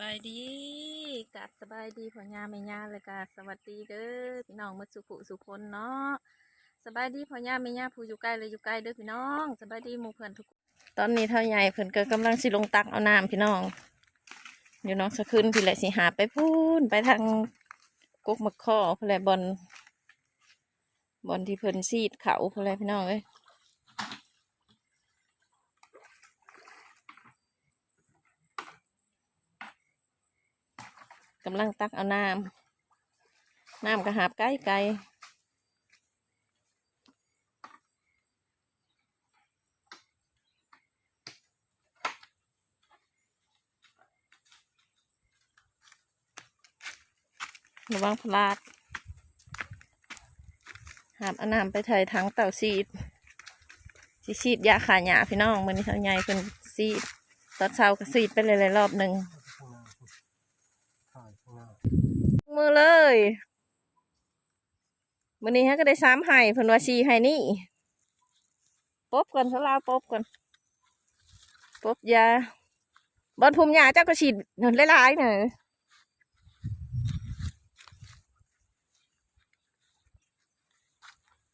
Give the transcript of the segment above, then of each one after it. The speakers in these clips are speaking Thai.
บายดีกับสบายดีพ่อยาแม่ยาเลยกะสวัสดีเด้อพี่น้องมาสุขุสุคนเนาะสบายดีพ่อยาแม่ยาผู้อยู่ใกล้เลยอยู่ใกล้เด้อพี่น้องสบายดีหมู่เพื่อนทุกคนตอนนี้เท่าใหญ่เพิ่อนก็กำลังสิลงตักเอาน้ำพี่น้องเดี๋ยวน้องสะคืนพี่แหละสิหาไปพูนไปทางกุกมะข้อพนแหละบอลบอลที่เพิ่อนซีดเขาพนแหละพี่น้องเอ้ย กำลังตักเอาน้ำน้ำกระหาบไกลไกลระวังพลาด หาบเอาน้ำไปถ่ายถังเต่าซีดซีดยาขาหยาพี่น้องมันนี้เท่าใหญ่เป็นซีดตอนเช้าก็ซีดไปเลยๆรอบหนึ่ง ถ่ายข้างหน้า มือเลยวันนี้ฮะก็ได้สามไห่เพิ่นว่าสี่ไห่นี่ปบก่อนสลาวปบก่อนปบยาบอลภูมิยาเจ้าก็ฉีดหนลายๆเน่ะ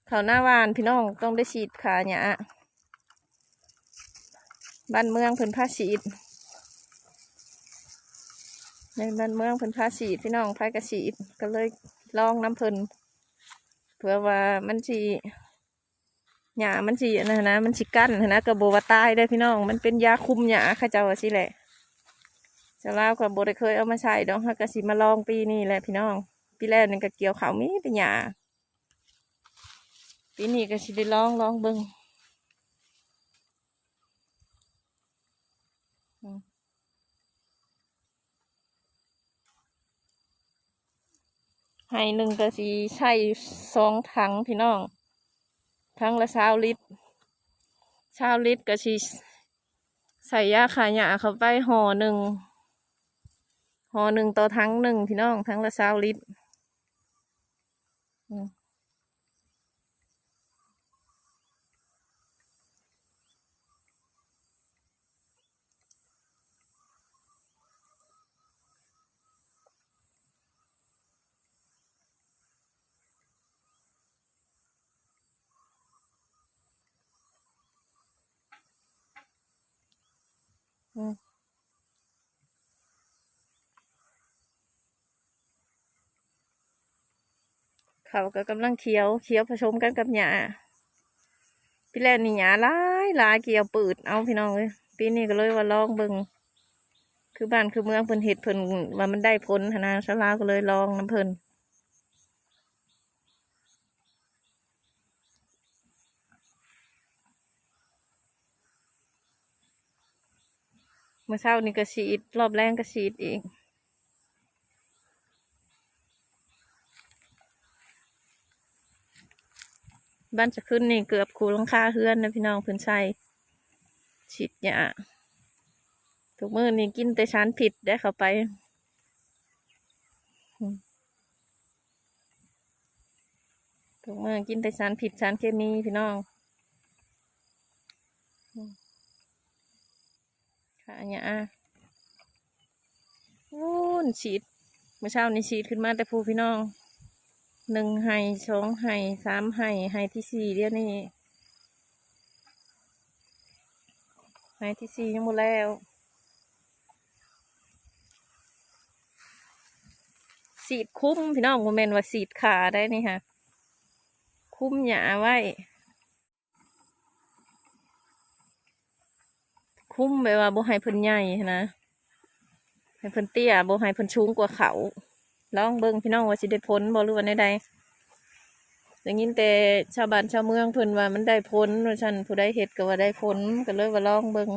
เขาหน้าวานพี่น้องต้องได้ฉีดขาหยบ้านเมืองเพิ่นพาฉีด ในบ้านเมืองเพิ่นพาฉีดพี่น้องพากระฉีดก็เลยลองน้ำเพิ่นเพื่อว่ามันสีหยามันสีนะนะ มันสีกั้นนะกระโบว่าตายได้พี่น้อง มันเป็นยาคุมหยาข้าเจ้าว่าสิแหละจ้าลากับโบได้เคยเอามาใช้ดอกฮักกะสิมาลองปีนี้แหละพี่น้อง ปีแรกนึงก็เกี่ยวเขาวมีแต่หยาปีนี้ก็สิได้ลองลองเบิ่ง ให้หนึ่งก็สีใช่สองถังพี่น้องทั้งละเช้าลิตรเช้าลิตรก็สีใส่ยาขายหยาเข้าไปห่อหนึ่งห่อหนึ่งต่อทั้งหนึ่งพี่น้องทั้งละเช้าลิตร เขาก็กำลังเคี้ยวเคี้ยวผสมกันกับหญ้าพี่แรกนี่หญ้าหลายหลายเกี่ยวปืดเอาพี่น้องเลยปีนี้ก็เลยว่าลองเบิงคือบ้านคือเมืองเพิ่นเห็ดเพิ่นว่ามันได้ผลนะชาวลาก็เลยลองน้ำเพิ่น เมื่อเช้านี่ก็ฉีด รอบแรงก็ฉีดอีกบ้านจะขึ้นนี่เกือบคูลังคาเฮือนนะพี่น้องพื้นชัยฉีดยาทุกมือนี่กินแต่ชานผิดได้เข้าไปอืมทุกมือกินแต่สารผิดสารเคมีพี่น้องอืม ค่ะเนี่ยอะวู้นฉีดเมื่อเช้านี่ฉีดขึ้นมาแต่ผู้พี่น้องหนึ่งไห้สองไห้สามไห้ไห้ที่สี่เดี๋ยวนี้ไห้ที่สี่ยังหมดแล้วสีดคุ้มพี่น้องโมเมนต์ว่าสีดขาได้นี่ค่ะ คุ้มหยาไว้ คุ้มแบบว่าบ่ให้เพิ่นใหญ่นะให้เพิ่นเตี้ยบ่ให้เพิ่นชูงกว่าเขาลองเบิ่งพี่น้องว่าสิได้ผลบ่หรือว่าใดอย่างนี้แต่ชาวบ้านชาวเมืองเพิ่นว่ามันได้ผลว่าฉันผู้ใดเฮ็ดก็ว่าได้ผลก็เลยว่าลองเบิ่ง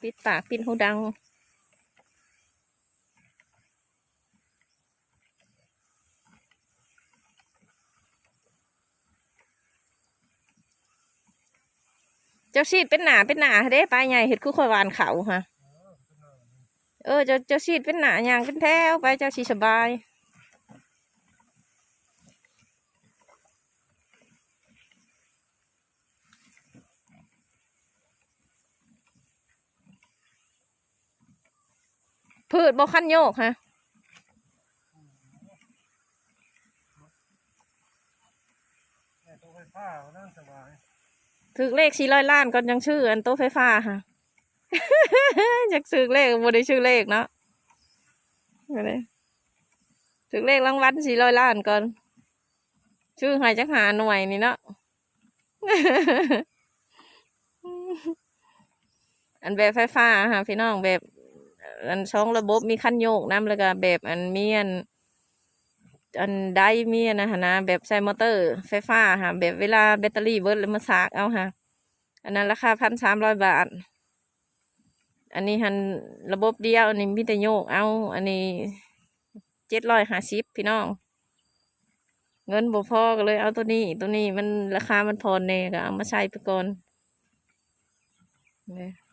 ปิดปากปิดหูดัง จ้าชีดเป็นหนาเป็นหนาเด้ปลาใหญ่เห็ดคู่คอยวานเขาค่ะเออเจ้าเจ้าชีดเป็นหนายางเป็นแถวไปเจ้าชีสบายพืชบอขั้นโยกฮะเนี่ยตัวไฟฟ้านั่งสบาย ถึกเลขสี่ร้อยล้านก่อนยังชื่ออันโต๊ะไฟฟ้าค่ะอยากซื้อเลขบ่ได้ชื่อเลขเนาะบ่ถึกเลขรางวัลสี่ร้อยล้านก่อน ชื่อใหายจักหาหน่วยนี่เนาะอันแบบไฟฟ้าค่ะพี่น้องแบบ อันช่องระบบมีคันโยกน้ำแล้วก็แบบอันเมีอัน อันได้มีนะฮะนะแบบใช้มอเตอร์ไฟฟ้าค่ะแบบเวลาแบตเตอรี่เบิดแล้วมาสากเอาค่ะอันนั้นราคาพันสามร้อยบาท อันนี้หันระบบเดียวอันนี้มีแต่โยกเอา อันนี้เจ็ดร้อยห้าสิบพี่น้อง เงินบ่พอก็เลยเอาตัวนี้ตัวนี้มันราคามันพอเน่ก็เอามาใช้ไปก่อนเนี่ย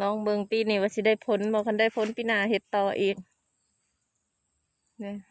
ลองเบิ่งปีนี้ว่าสิได้ผลบ่คันได้ผลปีหน้าเฮ็ดต่ออีกเนี่ย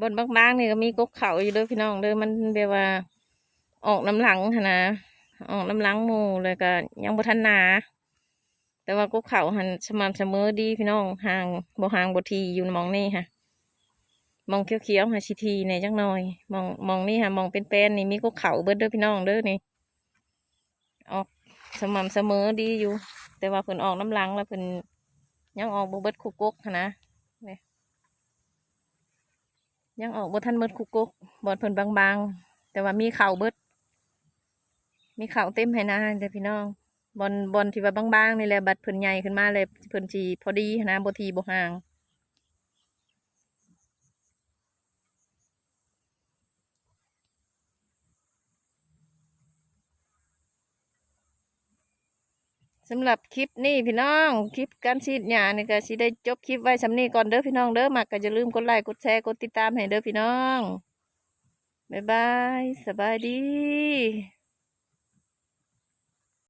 บนบางๆนี่ก็มีกกเขาอยู่ด้อพี่น้องเด้อมันแบบว่า ออกน้ำหลังหั้นะออกน้ำหลังหมูเลยก็ยังบ่ทันนา แต่ว่ากกเขาหันสม่ำเสมอดีพี่น้องห่างบ่ห่างบ่ทีอยู่มองนี่ค่ะ มองเขียวๆหาชิทีเนี่ยจังหน่อย มองมองนี่ค่ะมองเป็นแป้นนี่มีกกเขาเบิดเด้อพี่น้องเด้อนี่ออกสม่ำเสมอดีอยู่ แต่ว่าเพิ่นออกน้ำหลังแล้วเพิ่นยังออกบ่เบิดคุกกกนะ ยังออกบ่ทันเบิดคุกกกบอดเพิ่นบางๆ แต่ว่ามีเข่าเบิด มีเข่าเต็มให้นะเด้อพี่น้องบอลบอลที่ว่าบางๆนี่แหละบัดเพิ่นใหญ่ขึ้นมาเลยเพิ่นจีพอดีนะบทีบ่ห่าง สำหรับคลิปนี้พี่น้องคลิปการฉีดหญ้านี่ก็สิได้จบคลิปไว้สำนี้ก่อนเด้อพี่น้องเด้อมักก็อย่าลืมกดไลค์กดแชร์กดติดตามให้เด้อพี่น้องบ๊ายบายสบายดี